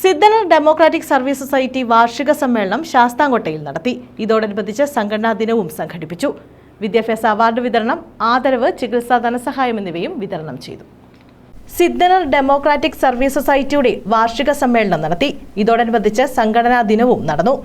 Siddhanar democratic service society വാർഷിക സമ്മേളനം ശാസ്താംകോട്ടയിൽ നടത്തി. ഇതോടനുബന്ധിച്ച് സംഘടനാ ദിനവും സംഘടിപ്പിച്ചു. വിദ്യാഭ്യാസ അവാർഡ് വിതരണം ആദരവ് ചികിത്സാ ധനസഹായം എന്നിവയും വിതരണം ചെയ്തു. സിദ്ധനർ ഡെമോക്രാറ്റിക് സർവീസ് സൊസൈറ്റിയുടെ വാർഷിക സമ്മേളനം നടത്തി. ഇതോടനുബന്ധിച്ച് സംഘടനാ ദിനവും നടന്നു.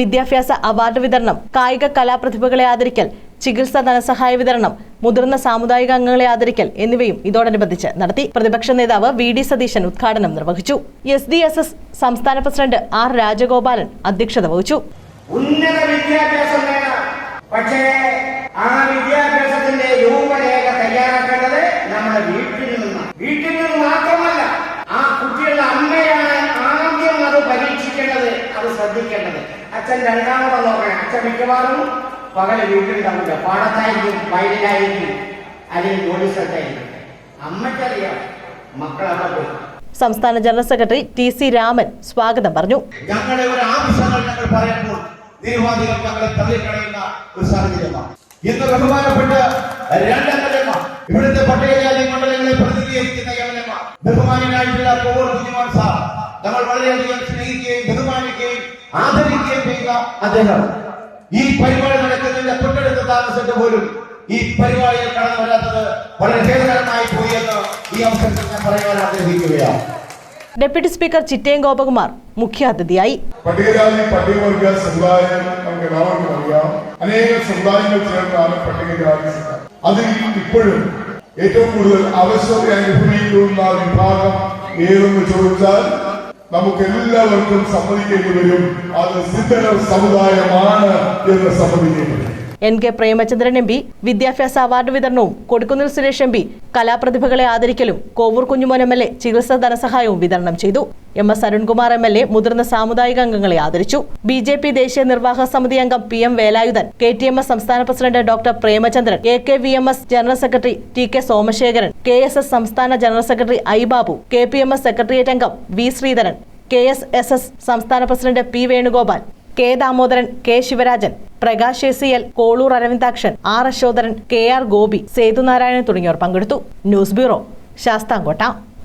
വിദ്യാഭ്യാസ അവാർഡ് വിതരണം കായിക കലാപ്രതിഭകളെ ആദരിക്കൽ ചികിത്സാ ധനസഹായ വിതരണം മുതിർന്ന സാമുദായിക അംഗങ്ങളെ ആദരിക്കൽ എന്നിവയും ഇതോടനുബന്ധിച്ച് നടത്തി പ്രതിപക്ഷ നേതാവ് വി ഡി സതീശൻ ഉദ്ഘാടനം നിർവഹിച്ചു. എസ് ഡി എസ് എസ് സംസ്ഥാന പ്രസിഡന്റ് ആർ രാജഗോപാലൻ അധ്യക്ഷത വഹിച്ചു. ഉന്നത ആ വിദ്യാഭ്യാസത്തിന്റെ മാത്രമല്ല ആ അത് അത് ശ്രദ്ധിക്കേണ്ടത്. അച്ഛൻ രണ്ടാമത് നോക്കണം. അച്ഛൻ മിക്കവാറും പകൽ കണ്ടില്ല പാടത്തായിരിക്കും വയലിലായിരിക്കും അല്ലെങ്കിൽ ജോലി സ്ഥലത്തായിരിക്കും അമ്മയ്ക്കറിയാം മക്കളവിടെ പോയി. സംസ്ഥാന general secretary T C Raman സ്വാഗതം പറഞ്ഞു. ഞങ്ങളുടെ ഒരു ആവശ്യങ്ങൾ ഞങ്ങൾ പറയുമ്പോൾ നിരവാദികൾ ഞങ്ങളെ തള്ളിക്കളയുന്ന ഒരു സാഹചര്യമാണ്. ഇന്ന് ബഹുമാനപ്പെട്ട രണ്ട് എം എൽ എമാർ ഇവിടുത്തെ പട്ടികജാതി മണ്ഡലങ്ങളെ പ്രതിനിധീകരിക്കുന്ന ബഹുമാനായിട്ടുള്ള കോവൂർ കുഞ്ഞുമാൻ സാർ നമ്മൾ വളരെയധികം സ്നേഹിക്കുകയും ബഹുമാനിക്കുകയും ആദരിക്കുകയും ചെയ്യുന്ന അദ്ദേഹം. ഈ പരിപാടി നടക്കുന്നതിന്റെ തൊട്ടടുത്ത താമസിച്ചിട്ട് പോലും ഈ പരിപാടിയിൽ കടന്നു വരാത്തത് വളരെ ഖേദകരമായി പോയി എന്ന് ഈ അവസരത്തിൽ ഞാൻ പറയാൻ ആഗ്രഹിക്കുകയാണ്. ഡെപ്യൂട്ടി സ്പീക്കർ ചിറ്റയം ഗോപകുമാർ മുഖ്യാതിഥിയായി. പട്ടികജാതി പട്ടികവർഗ സമുദായം നമുക്ക് എല്ലാവർക്കും അറിയാം. അനേക സമുദായങ്ങൾ ചേർന്നാണ് പട്ടികജാതി അതിൽ ഇപ്പോഴും ഏറ്റവും കൂടുതൽ അവശത അനുഭവിക്കുന്ന വിഭാഗം ഏതെന്ന് ചോദിച്ചാൽ നമുക്ക് എല്ലാവർക്കും സമ്മതിക്കേണ്ടി വരും. അത് സിദ്ധന സമുദായമാണ് എന്ന് സമ്മതിക്കേണ്ടി വരും. N K Premachandran M P വിദ്യാഭ്യാസ അവാർഡ് വിതരണവും കൊടുക്കുന്നിൽ സുരേഷ് എം പി കലാപ്രതിഭകളെ ആദരിക്കലും Kovoor Kunjumon M L A ചികിത്സാ ധനസഹായവും വിതരണം ചെയ്തു. M S Arunkumar M L A മുതിർന്ന സാമുദായിക അംഗങ്ങളെ ആദരിച്ചു. ബി ജെ പി ദേശീയ നിർവാഹക സമിതി അംഗം P M Velayudhan K T M S സംസ്ഥാന president doctor Premachandran A K V M S general secretary T K Somasekharan K S S സംസ്ഥാന general secretary I Babu K P M S secretariat അംഗം V Sreedharan K S S S സംസ്ഥാന president P Venugopal K Damodaran K Sivarajan Prakash S C L Kolur Aravindakshan R Asodharan K R Gopi Sethunarayanan തുടങ്ങിയവർ പങ്കെടുത്തു. News bureau Sasthamcotta.